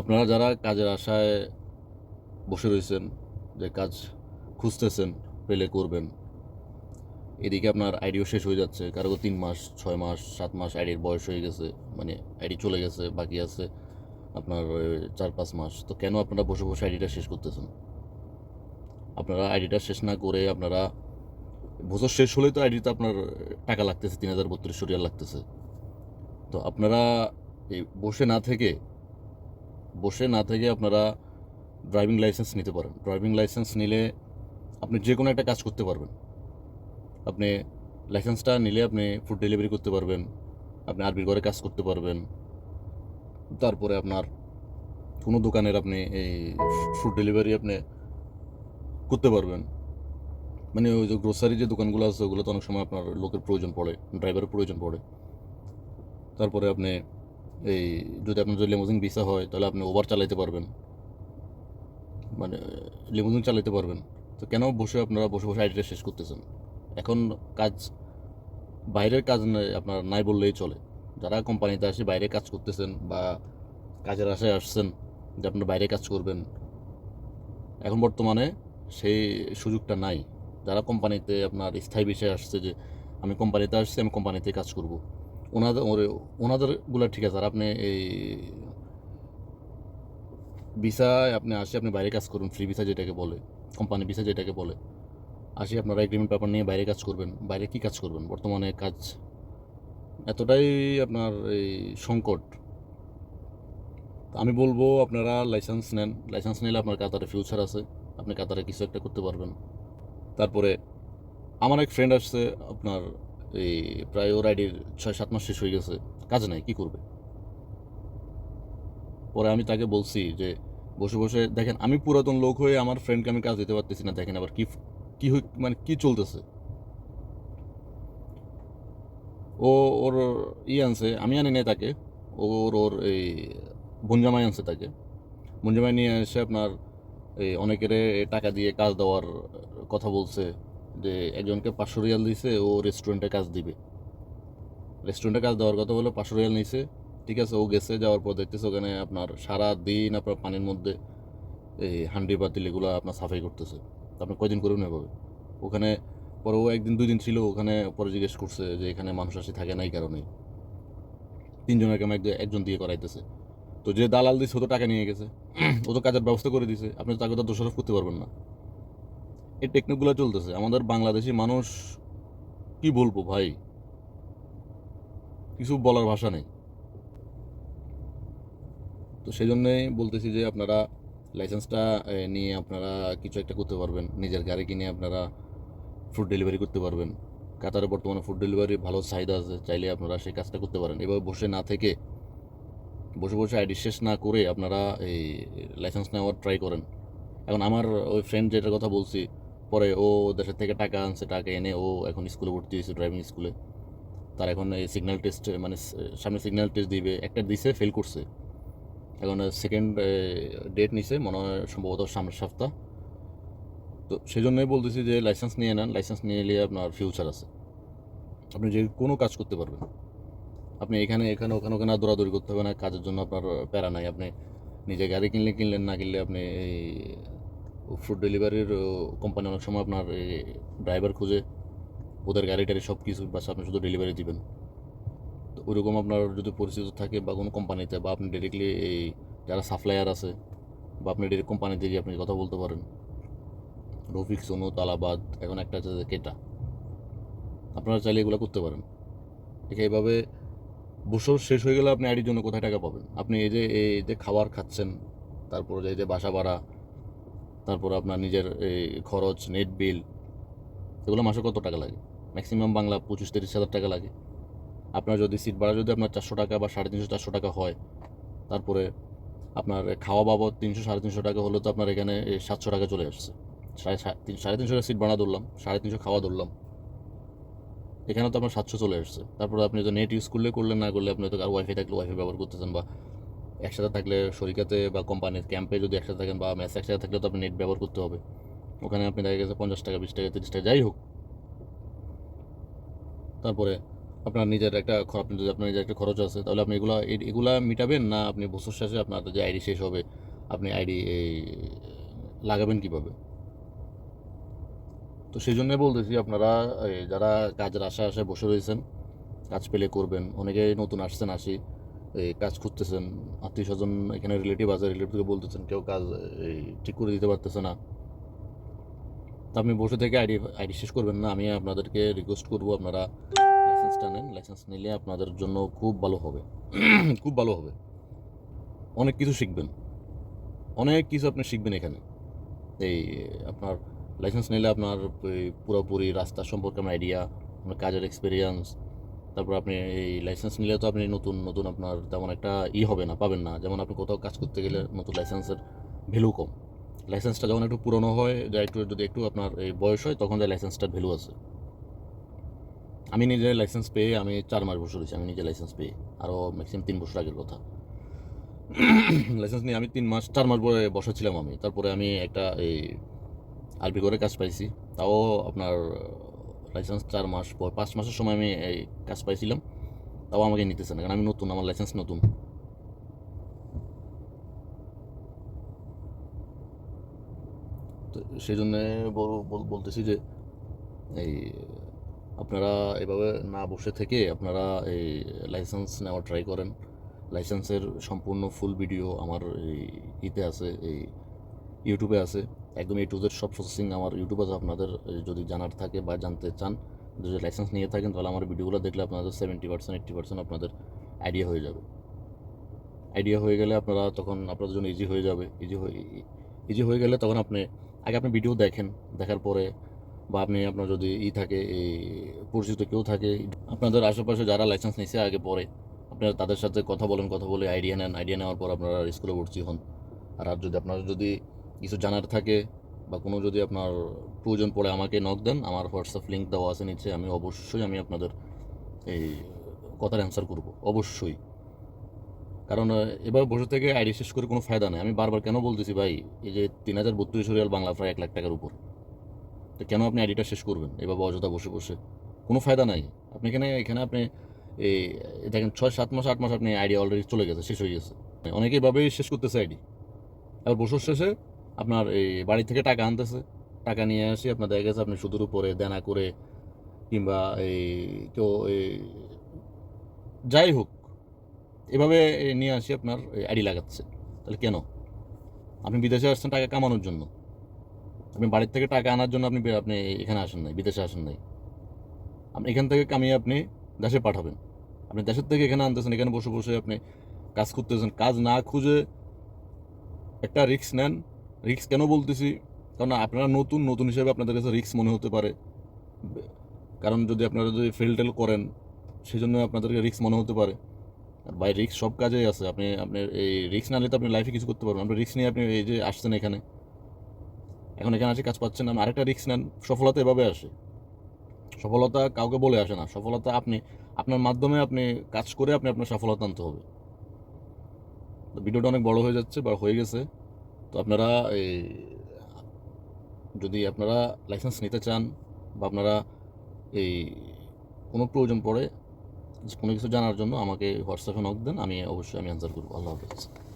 আপনারা যারা কাজের আশায় বসে রয়েছেন, যে কাজ খুঁজতেছেন, পেলে করবেন, এদিকে আপনার আইডিও শেষ হয়ে যাচ্ছে। কারও তিন মাস, ছয় মাস, সাত মাস আইডির বয়স হয়ে গেছে মানে আইডি চলে গেছে, বাকি আছে আপনার চার পাঁচ মাস। তো কেন আপনারা বসে বসে আইডিটা শেষ করতেছেন? আপনারা আইডিটা শেষ না করে আপনারা, বছর শেষ হলেই তো আইডিতে আপনার টাকা লাগতেছে, তিন হাজার বত্রিশশো রিয়াল লাগতেছে। তো আপনারা এই বসে না থেকে বসে না থেকে আপনারা ড্রাইভিং লাইসেন্স নিতে পারেন। ড্রাইভিং লাইসেন্স নিলে আপনি যে কোনো একটা কাজ করতে পারবেন। আপনি লাইসেন্সটা নিলে আপনি ফুড ডেলিভারি করতে পারবেন, আপনি আরবির ঘরে কাজ করতে পারবেন। তারপরে আপনার কোনো দোকানের আপনি এই ফুড ডেলিভারি আপনি করতে পারবেন। মানে ওই যে গ্রোসারি যে দোকানগুলো আছে ওগুলো তো অনেক সময় আপনার লোকের প্রয়োজন পড়ে ড্রাইভারের প্রয়োজন পড়ে। তারপরে আপনি এই যদি আপনার যদি লেমোজিং ভিসা হয়, তাহলে আপনি ওভার চালাইতে পারবেন। মানে লিমোজিন চালাতে পারবেন। তো কেন বসে আপনারা বসে বসে আইডিটা শেষ করতেছেন? এখন কাজ, বাইরের কাজ আপনার নাই বললেই চলে। যারা কোম্পানিতে আসে, বাইরে কাজ করতেছেন বা কাজের আশায় আসছেন যে আপনার বাইরে কাজ করবেন, এখন বর্তমানে সেই সুযোগটা নাই। যারা কোম্পানিতে আপনার স্থায়ী বিষয়ে আসছে যে, আমি কোম্পানিতে আসছি, আমি কোম্পানিতে কাজ করব। ওনাদের ওরে- ওনাদেরগুলো ঠিক আছে, আর আপনি এই ভিসায় আপনি আসে, আপনি বাইরে কাজ করুন ফ্রি ভিসা যেটাকে বলে কোম্পানি ভিসা যেটাকে বলে, আসি আপনারা এগ্রিমেন্ট পেপার নিয়ে বাইরে কাজ করবেন, বাইরে কি কাজ করবেন? বর্তমানে কাজ এতটাই আপনার এই সংকট। আমি বলব আপনারা লাইসেন্স নেন লাইসেন্স নিলে আপনার কাতারে ফিউচার আছে, আপনি কাতারে কিছু একটা করতে পারবেন। তারপরে আমার এক ফ্রেন্ড আসছে আপনার এই প্রায় ওর আইডির ছয় সাত মাস শেষ হয়ে গেছে। কাজ নাই, কি করবে? পরে আমি তাকে বলছি যে, বসে বসে দেখেন, আমি পুরাতন লোক হয়ে আমার ফ্রেন্ডকে আমি কাজ দিতে পারতেছি না, দেখেন আবার কি কি মানে কি চলতেছে। ও, ওর ই আনছে, আমি আনি নাই তাকে, ওর ওর এই বঞ্জামাই আনছে তাকে। বঞ্জামাই নিয়ে এসে আপনার এই অনেকের টাকা দিয়ে কাজ দেওয়ার কথা বলছে। যে একজনকে পাঁচশো রিয়াল দিছে, ও রেস্টুরেন্টে কাজ দিবে। রেস্টুরেন্টে কাজ দেওয়ার কথা বলে পাঁচশো রিয়াল নিছে। ঠিক আছে, ও গেছে, যাওয়ার পর দেখতেছে ওখানে আপনার সারা দিন আপনার পানির মধ্যে এই হান্ডি পাতিল এগুলো আপনার সাফাই করতেছে। আপনি কয়দিন করবেন এভাবে ওখানে পরে ও একদিন দুই দিন ছিল, ওখানে পরে জিজ্ঞেস করছে যে এখানে মানুষ আসে থাকে না এই কারণে। তিনজনের কামে একজন- দিয়ে করাইতেছে। তো যে দালাল দিছে, ও তো টাকা নিয়ে গেছে। ও তো কাজের ব্যবস্থা করে দিছে। আপনি তো তাকে তো দোষারোপ করতে পারবেন না। এই টেকনিকগুলো চলতেছে। আমাদের বাংলাদেশি মানুষ কি বলব ভাই? কিছু বলার ভাষা নেই। তো সেই জন্যই বলতেছি যে আপনারা লাইসেন্সটা নিয়ে আপনারা কিছু একটা করতে পারবেন। নিজের গাড়ি কিনে আপনারা ফুড ডেলিভারি করতে পারবেন। কাতারে বর্তমানে ফুড ডেলিভারি ভালো চাহিদা আছে, চাইলে আপনারা সেই কাজটা করতে পারেন। এভাবে বসে না থেকে, বসে বসে আইডি শেষ না করে আপনারা এই লাইসেন্স নেওয়ার ট্রাই করেন। এখন আমার ওই ফ্রেন্ড যেটার কথা বলছি পরে ও দেশের থেকে টাকা আনছে, টাকা এনে ও এখন স্কুলে ভর্তি হয়েছে ড্রাইভিং স্কুলে তার এখন এই সিগন্যাল টেস্ট মানে সামনে সিগন্যাল টেস্ট দিবে, একটা দিছে ফেল করছে। এখন সেকেন্ড ডেট নিছে, মনে হয় সম্ভবত সামনের সপ্তাহ। তো সেই জন্যই বলতেছি যে লাইসেন্স নিয়ে নেন লাইসেন্স নিয়ে নিলে আপনার ফিউচার আছে। আপনি যে কোনো কাজ করতে পারবেন। আপনি এখানে এখানে, ওখানে ওখানে দৌড়াদৌড়ি করতে হবে না, কাজের জন্য আপনার প্যারা নাই। আপনি নিজে গাড়ি কিনলে কিনলেন, না কিনলে আপনি এই ফুড ডেলিভারির কোম্পানি অনেক সময় আপনার ড্রাইভার খুঁজে। ওদের গাড়ি টাড়ি সব কিছু, বাস আপনি শুধু ডেলিভারি দিবেন। তো ওইরকম আপনার যদি পরিচিত থাকে বা কোনো কোম্পানিতে বা আপনি ডিরেক্টলি এই যারা সাপ্লায়ার আছে বা আপনি ডিরেক্ট কোম্পানিতে গিয়ে আপনি কথা বলতে পারেন। রফিক, সোনু, তালাবাদ, এখন একটা আছে কেটা। আপনারা চাইলে এগুলো করতে পারেন। ঠিক এইভাবে বছর শেষ হয়ে গেলে আপনি আইডির জন্য কোথায় টাকা পাবেন? আপনি এই যে এই যে খাবার খাচ্ছেন, তারপরে এই যে বাসা ভাড়া তারপর আপনার নিজের এই খরচ নেট বিল এগুলো মাসে কত টাকা লাগে? ম্যাক্সিমাম বাংলা পঁচিশ, তিরিশ হাজার টাকা লাগে। আপনার যদি সিট ভাড়া যদি আপনার চারশো টাকা বা সাড়ে তিনশো, চারশো টাকা হয়, তারপরে আপনার খাওয়া বাবদ তিনশো, সাড়ে তিনশো টাকা হলে তো আপনার এখানে সাতশো টাকা চলে আসছে। সাড়ে সাড়ে তিনশো সিট ভাড়া ধরলাম, সাড়ে তিনশো খাওয়া ধরলাম। এখানে তো আপনার সাতশো চলে আসছে। তারপরে আপনি তো নেট ইউজ করলে করলেন না করলে আপনি তো আর ওয়াইফাই থাকলে ওয়াইফাই ব্যবহার করতেছেন বা একসাথে থাকলে শরিকাতে বা কোম্পানির ক্যাম্পে যদি একসাথে থাকেন বা ম্যাচ একসাথে থাকলে তো আপনি নেট ব্যবহার করতে হবে। ওখানে আপনি দেখা গেছে পঞ্চাশ টাকা, বিশ টাকা, তিরিশ টাকা, যাই হোক। তারপরে আপনার নিজের একটা আপনি যদি আপনার নিজের একটা খরচ আছে, তাহলে আপনি এগুলা এগুলা মিটাবেন না আপনি বছর শেষে আপনার যে আইডি শেষ হবে, আপনি আইডি এই লাগাবেন কীভাবে? তো সেই জন্য বলতেছি আপনারা যারা কাজের আশা আশায় বসে রয়েছেন, কাজ পেলে করবেন। অনেকে নতুন আসছেন আসি। এই কাজ খুঁজতেছেন আত্মীয় স্বজন এখানে রিলেটিভ আছে রিলেটিভকে বলতেছেন কেউ কাজ এই, ঠিক করে দিতে পারতেছে না। তা আপনি বসে থেকে আইডি আইডি শেষ করবেন না আমি আপনাদেরকে রিকোয়েস্ট করব আপনারা লাইসেন্সটা নেন লাইসেন্স নিলে আপনাদের জন্য খুব ভালো হবে খুব ভালো হবে। অনেক কিছু শিখবেন অনেক কিছু আপনি শিখবেন এখানে। এই আপনার লাইসেন্স নিলে আপনার পুরোপুরি রাস্তা সম্পর্কে আপনার আইডিয়া আপনার কাজের এক্সপিরিয়েন্স তারপর আপনি এই লাইসেন্স নিলে তো আপনি নতুন নতুন আপনার তেমন একটা ই হবে না, পাবেন না। যেমন আপনি কোথাও কাজ করতে গেলে নতুন লাইসেন্সের ভ্যালু কম। লাইসেন্সটা যখন একটু পুরনো হয়, যা একটু, যদি একটু আপনার এই বয়স হয়, তখন যায় লাইসেন্সটার ভ্যালু আছে। আমি নিজে লাইসেন্স পেয়ে আমি চার মাস বসে রয়েছি, আমি নিজে লাইসেন্স পেয়ে। আরও ম্যাক্সিমাম তিন বছর আগের কথা। লাইসেন্স নিয়ে আমি তিন মাস, চার মাস পরে বসেছিলাম আমি। তারপরে আমি একটা এই আরবি করে কাজ পাইছি। তাও আপনার লাইসেন্স চার মাস পর, পাঁচ মাসের সময় আমি এই কাজ পাইছিলাম। তাও আমাকে নিতেছে না, কারণ আমি নতুন, আমার লাইসেন্স নতুন। তো সেই জন্যে বল- বল- বলতেছি যে, এই আপনারা এভাবে না বসে থেকে আপনারা এই লাইসেন্স নেওয়ার ট্রাই করেন। লাইসেন্সের সম্পূর্ণ ফুল ভিডিও আমার এই ইতে আছে, এই ইউটিউবে আছে। একদম এই টুদের সব প্রসেসিং আমার ইউটিউবে আছে আপনাদের যদি জানার থাকে বা জানতে চান, যদি লাইসেন্স নিয়ে থাকেন, তাহলে আমার ভিডিওগুলো দেখলে আপনাদের সেভেন্টি পার্সেন্ট এইট্টি পার্সেন্ট আপনাদের আইডিয়া হয়ে যাবে। আইডিয়া হয়ে গেলে আপনারা তখন আপনাদের জন্য ইজি হয়ে যাবে। ইজি হয়ে ইজি হয়ে গেলে তখন আপনি, আগে আপনি ভিডিও দেখেন। দেখার পরে বা আপনি আপনার যদি ই থাকে এই পরিচিত কেউ থাকে, আপনাদের আশেপাশে যারা লাইসেন্স নিছে আগে পরে, আপনারা তাদের সাথে কথা বলেন, কথা বলে আইডিয়া নেন। আইডিয়া নেওয়ার পর আপনারা স্কুলে ভর্তি হন। আর যদি আপনারা যদি কিছু জানার থাকে বা কোনো যদি আপনার প্রয়োজন পড়ে আমাকে নক দেন, আমার হোয়াটসঅ্যাপ লিঙ্ক দেওয়া আছে নিচে, আমি অবশ্যই আমি আপনাদের এই কথার অ্যান্সার করব, অবশ্যই। কারণ এবার বসে থেকে আইডি শেষ করে কোনো ফায়দা নেই। আমি বারবার কেন বলতেছি ভাই, এই যে তিন হাজার বত্রিশ রিয়াল বাংলা প্রায় এক লাখ টাকার উপর, তো কেন আপনি আইডিটা শেষ করবেন? এভাবে অযথা বসে বসে। কোনো ফায়দা নাই। আপনি এখানে এখানে আপনি এই দেখেন, ছয়, সাত মাস, আট মাস আপনি আইডি অলরেডি চলে গেছে, শেষ হয়ে গেছে। অনেকেই ভাবেই শেষ করতেছে আইডি এবার বছর শেষে আপনার এই বাড়ি থেকে টাকা আনতেছে। টাকা নিয়ে আসি, আপনার দেখা গেছে আপনি সুদের উপরে দেনা করে কিংবা এই কেউ এই যাই হোক, এভাবে নিয়ে আসি আপনার আইডি লাগাচ্ছে। তাহলে কেন? আপনি বিদেশে আসছেন টাকা কামানোর জন্য। আপনি বাড়ির থেকে টাকা আনার জন্য আপনি আপনি এখানে আসেন নাই, বিদেশে আসেন নাই। আপনি এখান থেকে কামিয়ে আপনি দেশে পাঠাবেন। আপনি দেশের থেকে এখানে আনতেছেন, এখানে বসে বসে আপনি কাজ করতেছেন। কাজ না খুঁজে একটা রিস্ক নেন রিস্ক কেন বলতেছি? কারণ আপনারা নতুন নতুন হিসেবে আপনাদের কাছে রিস্ক মনে হতে পারে। কারণ যদি আপনারা যদি ফেল টেল করেন সেই জন্য আপনাদেরকে রিস্ক মনে হতে পারে। আর বাই রিস্ক সব কাজেই আছে। আপনি আপনার এই রিক্স না নিলে তো আপনি লাইফে কিছু করতে পারবেন আপনি রিস্ক নিয়ে আপনি এই যে আসছেন এখানে। এখন এখানে আসে কাজ পাচ্ছেন না। আরেকটা রিস্ক নেন। সফলতা এভাবে আসে। সফলতা কাউকে বলে আসে না। সফলতা আপনি, আপনার মাধ্যমে আপনি কাজ করে আপনি আপনার সফলতা আনতে হবে। ভিডিওটা অনেক বড় হয়ে যাচ্ছে বা হয়ে গেছে। তো আপনারা, এই, যদি আপনারা লাইসেন্স নিতে চান বা আপনারা, এই, কোনো প্রয়োজন পড়ে, কোনো কিছু জানার জন্য আমাকে হোয়াটসঅ্যাপে নক দেন, আমি অবশ্যই, আমি অ্যান্সার করব। আল্লাহ হাফেজ।